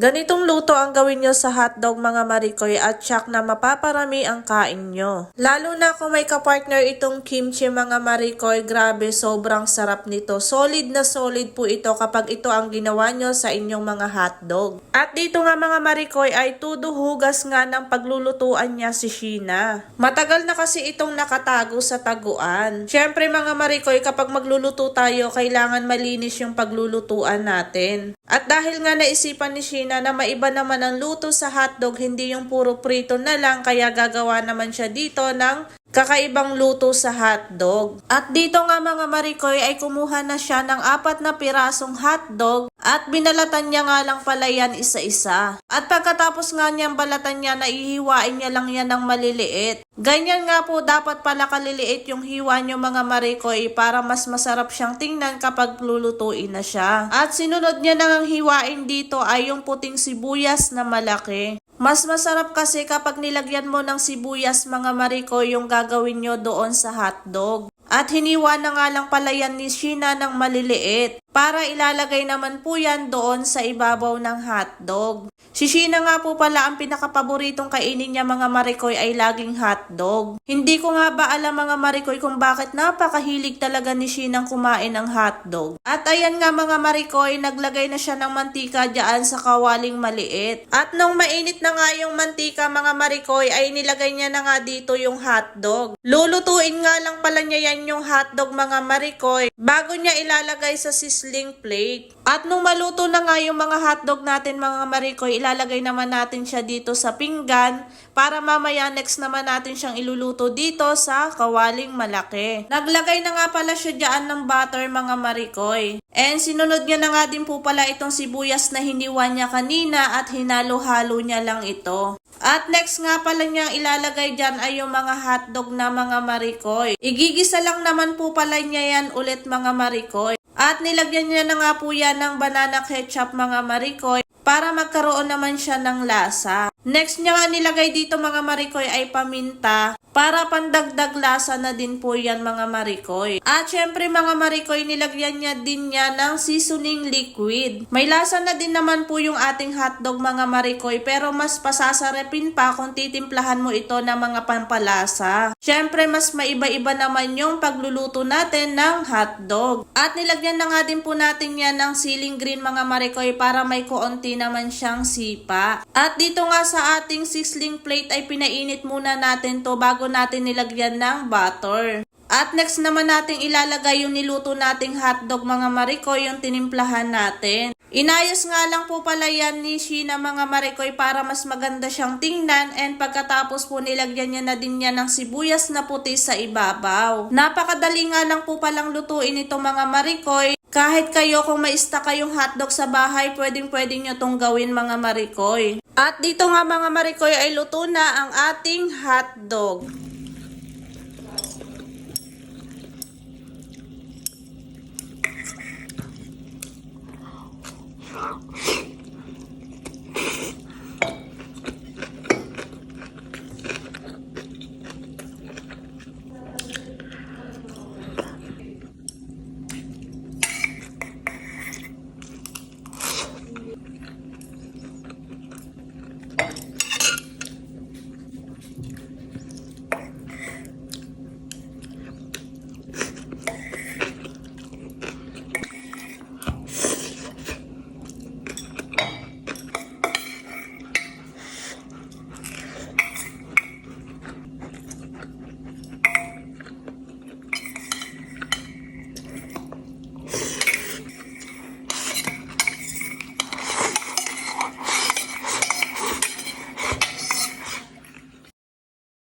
Ganitong luto ang gawin nyo sa hotdog mga marikoy at tsak na mapaparami ang kain nyo. Lalo na kung may kapartner itong kimchi mga marikoy, grabe sobrang sarap nito. Solid na solid po ito kapag ito ang ginawa nyo sa inyong mga hotdog. At dito nga mga marikoy ay tudo hugas nga ng paglulutuan niya si Sheena. Matagal na kasi itong nakatago sa taguan. Siyempre mga marikoy kapag magluluto tayo kailangan malinis yung paglulutuan natin. At dahil nga naisipan ni Sheena na maiba naman ang luto sa hotdog, hindi yung puro prito na lang, kaya gagawa naman siya dito ng kakaibang luto sa hotdog. At dito nga mga marikoy ay kumuha na siya ng apat na pirasong hotdog at binalatan niya nga lang pala yan isa-isa. At pagkatapos nga niyang balatan niya, naihiwain niya lang yan ng maliliit. Ganyan nga po dapat pala kaliliit yung hiwa niyo mga marikoy para mas masarap siyang tingnan kapag lulutuin na siya. At sinunod niya nang hiwain dito ay yung puting sibuyas na malaki. Mas masarap kasi kapag nilagyan mo ng sibuyas mga marikoy yung gagawin nyo doon sa hotdog. At hiniwa na nga lang pala yan ni Sheena ng maliliit para ilalagay naman po yan doon sa ibabaw ng hotdog. Si Sheena nga po pala ang pinakapaboritong kainin niya mga marikoy ay laging hotdog. Hindi ko nga ba alam mga marikoy kung bakit napakahilig talaga ni Sheena kumain ng hotdog. At ayan nga mga marikoy, naglagay na siya ng mantika dyan sa kawaling maliit. At nung mainit na nga yung mantika mga marikoy ay nilagay niya na nga dito yung hotdog. Lulutuin nga lang pala niya yan yung hotdog mga marikoy bago niya ilalagay sa sizzling plate. At nung maluto na nga yung mga hotdog natin mga marikoy, ilalagay naman natin siya dito sa pinggan para mamaya next naman natin siyang iluluto dito sa kawaling malaki. Naglagay na nga pala siya dyan ng butter mga marikoy. And sinunod niya na nga din po pala itong sibuyas na hiniwa niya kanina at hinalo-halo niya lang ito. At next nga pala niyang ilalagay dyan ay yung mga hotdog na mga marikoy. Igigisa lang naman po pala niya yan ulit mga marikoy. At nilagyan niya na nga po yan ng banana ketchup mga marikoy para magkaroon naman siya ng lasa. Next niya nga nilagay dito mga marikoy ay paminta para pandagdag lasa na din po yan mga marikoy. At syempre mga marikoy nilagyan niya din niya ng seasoning liquid. May lasa na din naman po yung ating hotdog mga marikoy pero mas pasasarepin pa kung titimplahan mo ito ng mga pampalasa. Syempre mas maiba-iba naman yung pagluluto natin ng hotdog. At nilagyan na nga din po natin yan ng ceiling green mga marikoy para may kuonti naman siyang sipa. At dito nga sa ating sizzling plate ay pinainit muna natin to bago natin nilagyan ng butter. At next naman nating ilalagay yung niluto nating hotdog mga marikoy, yung tinimplahan natin. Inayos nga lang po pala yan ni Sheena mga marikoy para mas maganda siyang tingnan and pagkatapos po nilagyan niya na din niya ng sibuyas na puti sa ibabaw. Napakadali nga lang po palang lutuin ito mga marikoy. Kahit kayo kung may ista kayong hotdog sa bahay, pwedeng pwedeng nyo tong gawin mga marikoy. At dito nga mga marikoy ay luto na ang ating hotdog.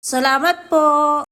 Salamat po!